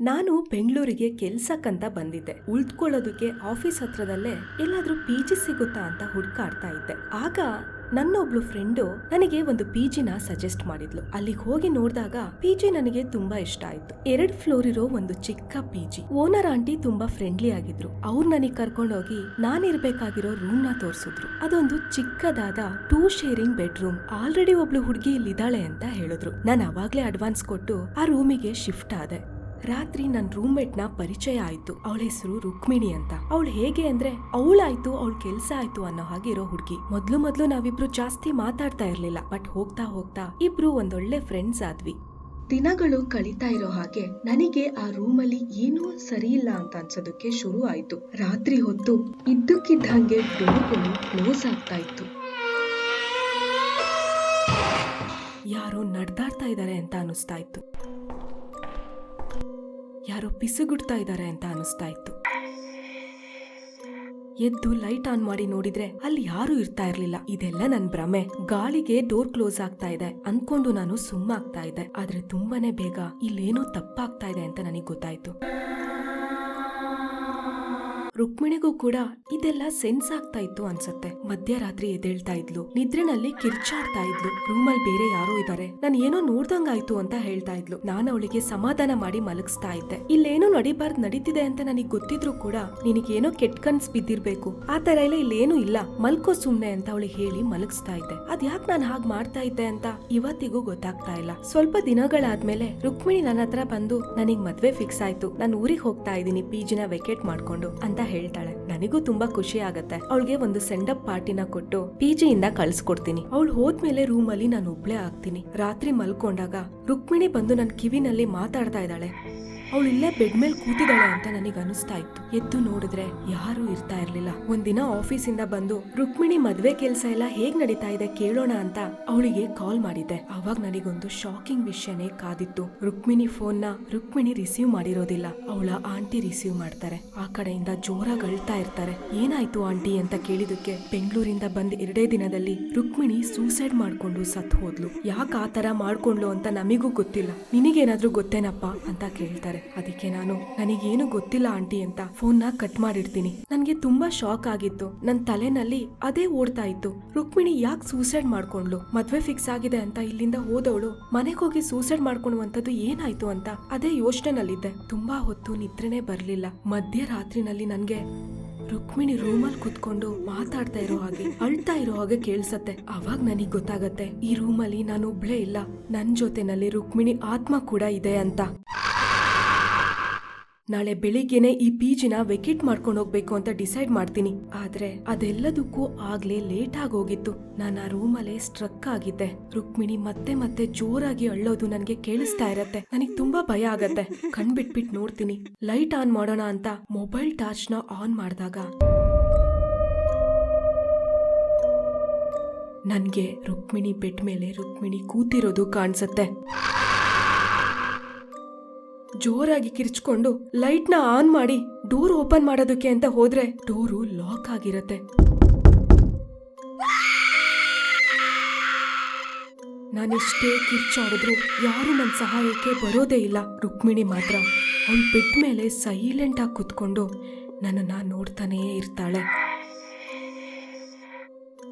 ನಾನು ಬೆಂಗಳೂರಿಗೆ ಕೆಲ್ಸಕ್ಕಂತ ಬಂದಿದ್ದೆ. ಉಳ್ದ್ಕೊಳ್ಳೋದಕ್ಕೆ ಆಫೀಸ್ ಹತ್ರದಲ್ಲೇ ಎಲ್ಲಾದ್ರೂ ಪಿ ಜಿ ಸಿಗುತ್ತಾ ಅಂತ ಹುಡ್ಕಾಡ್ತಾ ಇದ್ದೆ. ಆಗ ನನ್ನೊಬ್ಳು ಫ್ರೆಂಡು ನನಗೆ ಒಂದು ಪಿ ಜಿನ ಸಜೆಸ್ಟ್ ಮಾಡಿದ್ಲು. ಅಲ್ಲಿಗೆ ಹೋಗಿ ನೋಡಿದಾಗ ಪಿ ಜಿ ನನಗೆ ತುಂಬಾ ಇಷ್ಟ ಆಯ್ತು. ಎರಡ್ ಫ್ಲೋರ್ ಇರೋ ಒಂದು ಚಿಕ್ಕ ಪಿ ಜಿ. ಓನರ್ ಆಂಟಿ ತುಂಬಾ ಫ್ರೆಂಡ್ಲಿ ಆಗಿದ್ರು. ಅವ್ರು ನನಗೆ ಕರ್ಕೊಂಡೋಗಿ ನಾನಿರ್ಬೇಕಾಗಿರೋ ರೂಮ್ನ ತೋರಿಸಿದ್ರು. ಅದೊಂದು ಚಿಕ್ಕದಾದ ಟೂ ಶೇರಿಂಗ್ ಬೆಡ್ರೂಮ್. ಆಲ್ರೆಡಿ ಒಬ್ಳು ಹುಡುಗಿ ಇಲ್ಲಿದ್ದಾಳೆ ಅಂತ ಹೇಳಿದ್ರು. ನಾನು ಅವಾಗ್ಲೇ ಅಡ್ವಾನ್ಸ್ ಕೊಟ್ಟು ಆ ರೂಮಿಗೆ ಶಿಫ್ಟ್ ಆದೆ. ರಾತ್ರಿ ನನ್ನ ರೂಮ್ಮೇಟ್ನ ಪರಿಚಯ ಆಯಿತು. ಅವಳ ಹೆಸರು ರುಕ್ಮಿಣಿ ಅಂತ. ಅವಳು ಹೇಗೆ ಅಂದ್ರೆ ಅವಳಾಯ್ತು ಅವಳ ಕೆಲಸ ಆಯ್ತು ಅನ್ನೋ ಹಾಗೆ ಇರೋ ಹುಡುಗಿ. ಮೊದ್ಲು ಮೊದ್ಲು ನಾವಿಬ್ರು ಜಾಸ್ತಿ ಮಾತಾಡ್ತಾ ಇರ್ಲಿಲ್ಲ. ಬಟ್ ಹೋಗ್ತಾ ಹೋಗ್ತಾ ಇಬ್ರು ಒಂದೊಳ್ಳೆ ಫ್ರೆಂಡ್ಸ್ ಆದ್ವಿ. ದಿನಗಳು ಕಳೀತಾ ಇರೋ ಹಾಗೆ ನನಗೆ ಆ ರೂಮಲ್ಲಿ ಏನೂ ಸರಿ ಇಲ್ಲ ಅಂತ ಅನ್ಸೋದಕ್ಕೆ ಶುರು ಆಯ್ತು. ರಾತ್ರಿ ಹೊತ್ತು ಇದ್ದಕ್ಕಿದ್ದಂಗೆ ಡೋರ್ಗಳು ಕ್ಲೋಸ್ ಆಗ್ತಾ ಇತ್ತು. ಯಾರೋ ನಡ್ದಾಡ್ತಾ ಇದ್ದಾರೆ ಅಂತ ಅನಿಸ್ತಾ ಇತ್ತು. ಯಾರೋ ಪಿಸುಗುಡ್ತಾ ಇದ್ದಾರೆ ಅಂತ ಅನಿಸ್ತಾ ಇತ್ತು. ಎದ್ದು ಲೈಟ್ ಆನ್ ಮಾಡಿ ನೋಡಿದ್ರೆ ಅಲ್ಲಿ ಯಾರು ಇರ್ತಾ ಇರ್ಲಿಲ್ಲ. ಇದೆಲ್ಲ ನನ್ ಭ್ರಮೆ. ಗಾಳಿಗೆ ಡೋರ್ ಕ್ಲೋಸ್ ಆಗ್ತಾ ಇದೆ. ಅನ್ಕೊಂಡು ನಾನು ಸುಮ್ಮಾಗ್ತಾ ಇದ್ದೆ. ಆದ್ರೆ ತುಂಬಾನೇ ಬೇಗ ಇಲ್ಲೇನೋ ತಪ್ಪಾಗ್ತಾ ಇದೆ ಅಂತ ನನಗೆ ಗೊತ್ತಾಯ್ತು. ರುಕ್ಮಿಣಿಗೂ ಕೂಡ ಇದೆಲ್ಲ ಸೆನ್ಸ್ ಆಗ್ತಾ ಇತ್ತು ಅನ್ಸತ್ತೆ. ಮಧ್ಯರಾತ್ರಿ ಎದ್ದೇಳ್ತಾ ಇದ್ಲು. ನಿದ್ರೆನಲ್ಲಿ ಕಿರ್ಚಾಡ್ತಾ ಇದ್ಲು. ರೂಮಲ್ಲಿ ಬೇರೆ ಯಾರೋ ಇದ್ದಾರೆ ನಾನು ಏನೋ ನೋಡ್ದಂಗಾಯ್ತು ಅಂತ ಹೇಳ್ತಾ ಇದ್ಲು. ನಾನು ಅವಳಿಗೆ ಸಮಾಧಾನ ಮಾಡಿ ಮಲಗಿಸ್ತಾ ಇದ್ದೆ. ಇಲ್ಲೇನೋ ನಡಿಬಾರ್ದು ನಡೀತಿದೆ ಅಂತ ನನಗೆ ಗೊತ್ತಿದ್ರು ಕೂಡ ನಿನಗೇನೋ ಕೆಟ್ಟ ಕನ್ಸ್ ಬಿದ್ದಿರ್ಬೇಕು. ಆ ತರ ಎಲ್ಲ ಇಲ್ಲೇನೂ ಇಲ್ಲ. ಮಲ್ಕೋ ಸುಮ್ನೆ ಅಂತ ಅವಳಿಗೆ ಹೇಳಿ ಮಲಗಿಸ್ತಾ ಇದ್ದೆ. ಅದ್ಯಾಕ್ ನಾನು ಹಾಗ್ ಮಾಡ್ತಾ ಇದ್ದೆ ಅಂತ ಇವತ್ತಿಗೂ ಗೊತ್ತಾಗ್ತಾ ಇಲ್ಲ. ಸ್ವಲ್ಪ ದಿನಗಳಾದ್ಮೇಲೆ ರುಕ್ಮಿಣಿ ನನ್ನ ಹತ್ರ ಬಂದು ನನಗ್ ಮದ್ವೆ ಫಿಕ್ಸ್ ಆಯ್ತು. ನಾನು ಊರಿಗೆ ಹೋಗ್ತಾ ಇದ್ದೀನಿ. ಪಿ ಜಿನ ವೆಕೇಟ್ ಮಾಡ್ಕೊಂಡು ಅಂತ ಹೇಳ್ತಾಳೆ. ನನಗೂ ತುಂಬಾ ಖುಷಿ ಆಗತ್ತೆ. ಅವಳಿಗೆ ಒಂದು ಸೆಂಡಪ್ ಪಾರ್ಟಿನ ಕೊಟ್ಟು ಪಿ ಇಂದ ಕಳ್ಸ್ಕೊಡ್ತೀನಿ. ಅವಳು ಹೋದ್ಮೇಲೆ ರೂಮಲ್ಲಿ ನಾನು ಒಬ್ಳೆ ಆಗ್ತೀನಿ. ರಾತ್ರಿ ಮಲ್ಕೊಂಡಾಗ ರುಕ್ಮಿಣಿ ಬಂದು ನನ್ನ ಕಿವಿನಲ್ಲಿ ಮಾತಾಡ್ತಾ ಇದ್ದಾಳೆ. ಅವಳು ಇಲ್ಲೇ ಬೆಡ್ ಮೇಲೆ ಕೂತಿದ್ದಾಳೆ ಅಂತ ನನಗೆ ಅನಿಸ್ತಾ ಇತ್ತು. ಎದ್ದು ನೋಡಿದ್ರೆ ಯಾರು ಇರ್ತಾ ಇರ್ಲಿಲ್ಲ. ಒಂದಿನ ಆಫೀಸಿಂದ ಬಂದು, ರುಕ್ಮಿಣಿ, ಮದ್ವೆ ಕೆಲಸ ಎಲ್ಲ ಹೇಗ್ ನಡೀತಾ ಇದೆ ಕೇಳೋಣ ಅಂತ ಅವಳಿಗೆ ಕಾಲ್ ಮಾಡಿದ್ದೆ. ಅವಾಗ ನನಗೊಂದು ಶಾಕಿಂಗ್ ವಿಷಯನೇ ಕಾದಿತ್ತು. ರುಕ್ಮಿಣಿ ಫೋನ್ನ ರುಕ್ಮಿಣಿ ರಿಸೀವ್ ಮಾಡಿರೋದಿಲ್ಲ. ಅವಳ ಆಂಟಿ ರಿಸೀವ್ ಮಾಡ್ತಾರೆ. ಆ ಕಡೆಯಿಂದ ಜೋರಾಗಿ ಅಳ್ತಾ ಇರ್ತಾರೆ. ಏನಾಯ್ತು ಆಂಟಿ ಅಂತ ಕೇಳಿದಕ್ಕೆ ಬೆಂಗಳೂರಿಂದ ಬಂದ ಎರಡೇ ದಿನದಲ್ಲಿ ರುಕ್ಮಿಣಿ ಸೂಸೈಡ್ ಮಾಡ್ಕೊಂಡು ಸತ್ ಹೋದ್ಲು. ಯಾಕೆ ಆ ತರ ಮಾಡ್ಕೊಂಡ್ಲು ಅಂತ ನಮಿಗೂ ಗೊತ್ತಿಲ್ಲ. ನಿನಗೇನಾದ್ರೂ ಗೊತ್ತೇನಪ್ಪ ಅಂತ ಕೇಳ್ತಾರೆ. ಅದಕ್ಕೆ ನಾನು, ನನಗೇನು ಗೊತ್ತಿಲ್ಲ ಆಂಟಿ ಅಂತ ಫೋನ್ನ ಕಟ್ ಮಾಡಿರ್ತೀನಿ ನನ್ಗೆ ತುಂಬಾ ಶಾಕ್ ಆಗಿತ್ತು. ನನ್ ತಲೆನಲ್ಲಿ ಅದೇ ಓಡ್ತಾ ಇತ್ತು. ರುಕ್ಮಿಣಿ ಯಾಕೆ ಸೂಸೈಡ್ ಮಾಡ್ಕೊಂಡ್ಲು ಮದ್ವೆ ಫಿಕ್ಸ್ ಆಗಿದೆ ಅಂತ ಇಲ್ಲಿಂದ ಹೋದವಳು ಮನೆಗೆ ಹೋಗಿ ಸೂಸೈಡ್ ಮಾಡ್ಕೊಳ್ಳುವಂತದ್ದು ಏನಾಯ್ತು ಅಂತ ಅದೇ ಯೋಚನೆನಲ್ಲಿದ್ದೆ. ತುಂಬಾ ಹೊತ್ತು ನಿದ್ರೆನೇ ಬರ್ಲಿಲ್ಲ. ಮಧ್ಯರಾತ್ರಿನಲ್ಲಿ ನನ್ಗೆ ರುಕ್ಮಿಣಿ ರೂಮಲ್ಲಿ ಕುತ್ಕೊಂಡು ಮಾತಾಡ್ತಾ ಇರೋ ಹಾಗೆ, ಅಳ್ತಾ ಇರೋ ಹಾಗೆ ಕೇಳ್ಸತ್ತೆ. ಅವಾಗ ನನಗೆ ಗೊತ್ತಾಗತ್ತೆ, ಈ ರೂಮಲ್ಲಿ ನಾನು ಒಬ್ಳೇ ಇಲ್ಲ. ನನ್ ಜೊತೆನಲ್ಲಿ ರುಕ್ಮಿಣಿ ಆತ್ಮ ಕೂಡ ಇದೆ ಅಂತ. ನಾಳೆ ಬೆಳಿಗ್ಗೆನೆ ಈ ಪಿಜಿನ ವೆಕೆಟ್ ಮಾಡ್ಕೊಂಡು ಹೋಗ್ಬೇಕು ಅಂತ ಡಿಸೈಡ್ ಮಾಡ್ತೀನಿ. ಆದ್ರೆ ಅದೆಲ್ಲದಕ್ಕೂ ಆಗ್ಲೇ ಲೇಟ್ ಆಗೋಗಿತ್ತು. ನಾನು ಆ ರೂಮಲ್ಲೇ ಸ್ಟ್ರಕ್ ಆಗಿದ್ದೆ. ರುಕ್ಮಿಣಿ ಮತ್ತೆ ಮತ್ತೆ ಜೋರಾಗಿ ಅಳ್ಳೋದು ನನ್ಗೆ ಕೇಳಿಸ್ತಾ ಇರತ್ತೆ. ನನಗ್ ತುಂಬಾ ಭಯ ಆಗತ್ತೆ. ಕಣ್ ಬಿಟ್ಬಿಟ್ ನೋಡ್ತೀನಿ. ಲೈಟ್ ಆನ್ ಮಾಡೋಣ ಅಂತ ಮೊಬೈಲ್ ಟಾರ್ಚ್ನ ಆನ್ ಮಾಡಿದಾಗ ನನ್ಗೆ ರುಕ್ಮಿಣಿ ಬೆಡ್ ಮೇಲೆ ರುಕ್ಮಿಣಿ ಕೂತಿರೋದು ಕಾಣಿಸತ್ತೆ. ಜೋರಾಗಿ ಕಿರ್ಚ್ಕೊಂಡು ಲೈಟ್ನ ಆನ್ ಮಾಡಿ ಡೋರ್ ಓಪನ್ ಮಾಡೋದಕ್ಕೆ ಅಂತ ಹೋದ್ರೆ ಡೋರು ಲಾಕ್ ಆಗಿರತ್ತೆ. ನಾನೆಷ್ಟೇ ಕಿರ್ಚಾಡಿದ್ರು ಯಾರು ನನ್ನ ಸಹಾಯಕ್ಕೆ ಬರೋದೇ ಇಲ್ಲ. ರುಕ್ಮಿಣಿ ಮಾತ್ರ ಅವಳು ಬೆಡ್ ಮೇಲೆ ಸೈಲೆಂಟ್ ಆಗಿ ಕುತ್ಕೊಂಡು ನನ್ನನ್ನ ನೋಡ್ತಾನೇ ಇರ್ತಾಳೆ.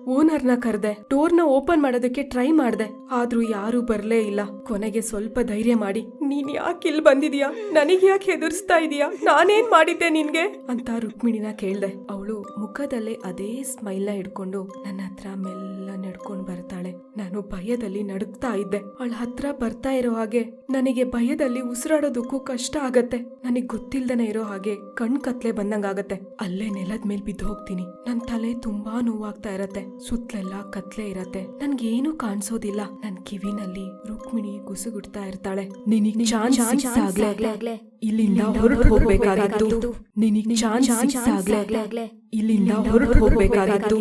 ಓನರ್ನ ಕರೆದೆ. ಡೋರ್ನ ಓಪನ್ ಮಾಡೋದಕ್ಕೆ ಟ್ರೈ ಮಾಡ್ದೆ. ಆದ್ರೂ ಯಾರು ಬರ್ಲೇ ಇಲ್ಲ. ಕೊನೆಗೆ ಸ್ವಲ್ಪ ಧೈರ್ಯ ಮಾಡಿ, ನೀನ್ ಯಾಕೆ ಇಲ್ಲಿ ಬಂದಿದ್ಯಾ? ನನಗ್ ಯಾಕೆ ಹೆದರ್ಸ್ತಾ ಇದೀಯಾ? ನಾನೇನ್ ಮಾಡಿದ್ದೆ ನಿನ್ಗೆ? ಅಂತ ರುಕ್ಮಿಣಿನ ಕೇಳ್ದೆ. ಅವಳು ಮುಖದಲ್ಲೇ ಅದೇ ಸ್ಮೈಲ್ನ ಹಿಡ್ಕೊಂಡು ನನ್ನ ಹತ್ರ ಮೆಲ್ಲ ನಡ್ಕೊಂಡು ಬರ್ತಾಳೆ. ನಾನು ಭಯದಲ್ಲಿ ನಡುಗ್ತಾ ಇದ್ದೆ. ಅವಳ ಹತ್ರ ಬರ್ತಾ ಇರೋ ಹಾಗೆ ನನಗೆ ಭಯದಲ್ಲಿ ಉಸಿರಾಡೋದಕ್ಕೂ ಕಷ್ಟ ಆಗತ್ತೆ. ನನಗೆ ಗೊತ್ತಿಲ್ದನೆ ಇರೋ ಹಾಗೆ ಕಣ್ ಕತ್ಲೆ ಬಂದಂಗಾಗತ್ತೆ. ಅಲ್ಲೇ ನೆಲದ ಮೇಲೆ ಬಿದ್ದು ಹೋಗ್ತೀನಿ. ನನ್ ತಲೆ ತುಂಬಾ ನೋವಾಗ್ತಾ ಇರತ್ತೆ. ಸುತ್ತಲೆಲ್ಲ ಕತ್ಲೆ ಇರತ್ತೆ. ಏನು ಕಾಣಿಸೋದಿಲ್ಲ. ನನ್ ಕಿವಿನಲ್ಲಿ ರುಕ್ಮಿಣಿ ಗುಸುಗುಡ್ತಾ ಇರ್ತಾಳೆ. ನಿನಗೆ ಇಲ್ಲಿಂದ ಹೊರಟು ಹೋಗ್ಬೇಕಾಗಿತ್ತು ನಿನಗೆ ಚಾನ್ಸ್ ಸಿಕ್ಸಾಗ್ಲೇ ಇಲ್ಲಿಂದ ಹೊರಟು ಹೋಗ್ಬೇಕಾಗಿತ್ತು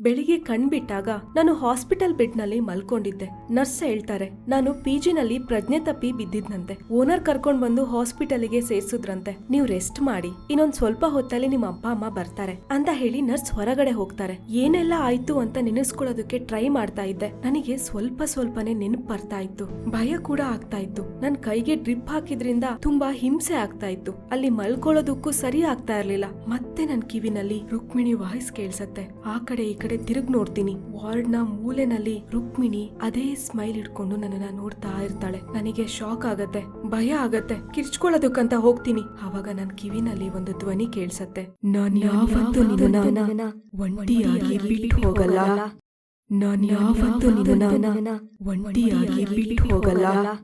ಬೆಳಿಗ್ಗೆ ಕಣ್ಬಿಟ್ಟಾಗ ನಾನು ಹಾಸ್ಪಿಟಲ್ ಬೆಡ್ನಲ್ಲಿ ಮಲ್ಕೊಂಡಿದ್ದೆ. ನರ್ಸ್ ಹೇಳ್ತಾರೆ, ನಾನು ಪಿಜಿನಲ್ಲಿ ಪ್ರಜ್ಞೆ ತಪ್ಪಿ ಬಿದ್ದಿದ್ನಂತೆ. ಓನರ್ ಕರ್ಕೊಂಡ್ ಬಂದು ಹಾಸ್ಪಿಟಲ್ಗೆ ಸೇರ್ಸುದ್ರಂತೆ. ನೀವು ರೆಸ್ಟ್ ಮಾಡಿ. ಇನ್ನೊಂದ್ ಸ್ವಲ್ಪ ಹೊತ್ತಲ್ಲಿ ನಿಮ್ಮ ಅಪ್ಪ ಅಮ್ಮ ಬರ್ತಾರೆ ಅಂತ ಹೇಳಿ ನರ್ಸ್ ಹೊರಗಡೆ ಹೋಗ್ತಾರೆ. ಏನೆಲ್ಲ ಆಯ್ತು ಅಂತ ನೆನೆಸ್ಕೊಳ್ಳೋದಕ್ಕೆ ಟ್ರೈ ಮಾಡ್ತಾ ಇದ್ದೆ. ನನಗೆ ಸ್ವಲ್ಪ ಸ್ವಲ್ಪನೇ ನೆನಪು ಬರ್ತಾ ಇತ್ತು. ಭಯ ಕೂಡ ಆಗ್ತಾ ಇತ್ತು. ನನ್ ಕೈಗೆ ಡ್ರಿಪ್ ಹಾಕಿದ್ರಿಂದ ತುಂಬಾ ಹಿಂಸೆ ಆಗ್ತಾ ಇತ್ತು. ಅಲ್ಲಿ ಮಲ್ಕೊಳ್ಳೋದಕ್ಕೂ ಸರಿ ಆಗ್ತಾ ಇರ್ಲಿಲ್ಲ. ಮತ್ತೆ ನನ್ ಕಿವಿನಲ್ಲಿ ರುಕ್ಮಿಣಿ ವಾಯ್ಸ್ ಕೇಳ್ಸತ್ತೆ. ಆ ಕಡೆ ಈ ಕಡೆ ತಿರುಗ್ ನೋಡ್ತೀನಿ. ವಾರ್ಡ್ನ ಮೂಲೆನಲ್ಲಿ ರುಕ್ಮಿಣಿ ಅದೇ ಸ್ಮೈಲ್ ಇಟ್ಕೊಂಡು ನನ್ನನ್ನ ನೋಡ್ತಾ ಇರ್ತಾಳೆ. ನನಗೆ ಶಾಕ್ ಆಗತ್ತೆ, ಭಯ ಆಗತ್ತೆ. ಕಿರ್ಚ್ಕೊಳ್ಳೋದಕ್ಕಂತ ಹೋಗ್ತೀನಿ. ಅವಾಗ ನನ್ ಕಿವಿನಲ್ಲಿ ಒಂದು ಧ್ವನಿ ಕೇಳ್ಸತ್ತೆ. ನಾನ್ ಯಾವತ್ತೂ ಒಂಟಿಯಾಗಿ ಬಿಟ್ಟು ಹೋಗಲ್ಲ. ನಾನ್ ಯಾವತ್ತು ಒಂಟಿಯಾಗಿ ಬಿಟ್ಟು ಹೋಗಲ್ಲ.